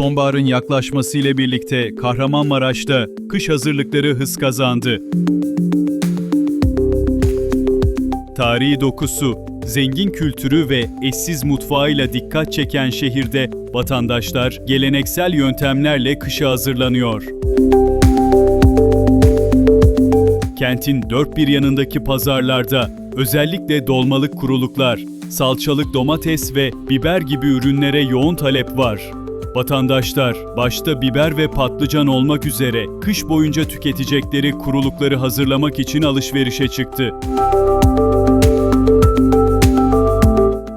Sonbaharın yaklaşmasıyla birlikte Kahramanmaraş'ta kış hazırlıkları hız kazandı. Tarihi dokusu, zengin kültürü ve eşsiz mutfağıyla dikkat çeken şehirde vatandaşlar geleneksel yöntemlerle kışa hazırlanıyor. Kentin dört bir yanındaki pazarlarda özellikle dolmalık kuruluklar, salçalık domates ve biber gibi ürünlere yoğun talep var. Vatandaşlar başta biber ve patlıcan olmak üzere kış boyunca tüketecekleri kurulukları hazırlamak için alışverişe çıktı.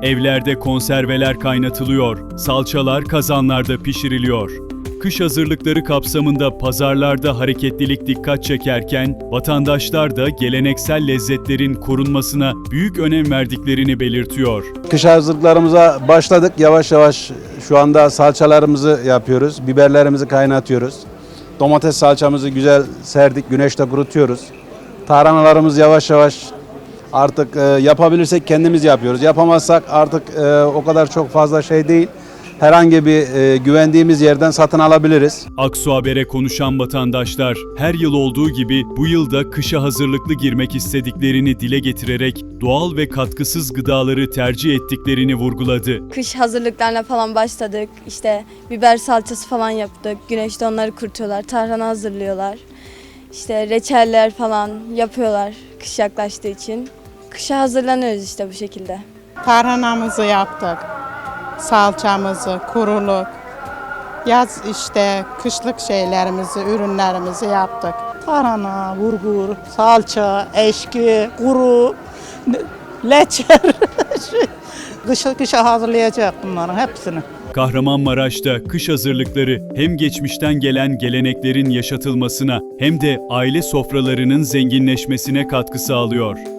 Evlerde konserveler kaynatılıyor, salçalar kazanlarda pişiriliyor. Kış hazırlıkları kapsamında pazarlarda hareketlilik dikkat çekerken vatandaşlar da geleneksel lezzetlerin korunmasına büyük önem verdiklerini belirtiyor. Kış hazırlıklarımıza başladık. Yavaş yavaş şu anda salçalarımızı yapıyoruz. Biberlerimizi kaynatıyoruz. Domates salçamızı güzel serdik. Güneşte kurutuyoruz. Tarhanalarımız yavaş yavaş artık e, yapabilirsek kendimiz yapıyoruz. Yapamazsak artık e, o kadar çok fazla şey değil. Herhangi bir e, güvendiğimiz yerden satın alabiliriz. Aksu Haber'e konuşan vatandaşlar her yıl olduğu gibi bu yılda kışa hazırlıklı girmek istediklerini dile getirerek doğal ve katkısız gıdaları tercih ettiklerini vurguladı. Kış hazırlıklarına falan başladık. İşte biber salçası falan yaptık. Güneşte onları kurutuyorlar. Tarhana hazırlıyorlar. İşte reçeller falan yapıyorlar kış yaklaştığı için. Kışa hazırlanıyoruz işte bu şekilde. Tarhanamızı yaptık. Salçamızı, kuruluk. Yaz işte kışlık şeylerimizi, ürünlerimizi yaptık. Tarhana, burgur, salça, eşki, kuru, leçer. kışa, kışa hazırlayacak bunların hepsini. Kahramanmaraş'ta kış hazırlıkları hem geçmişten gelen geleneklerin yaşatılmasına hem de aile sofralarının zenginleşmesine katkı sağlıyor.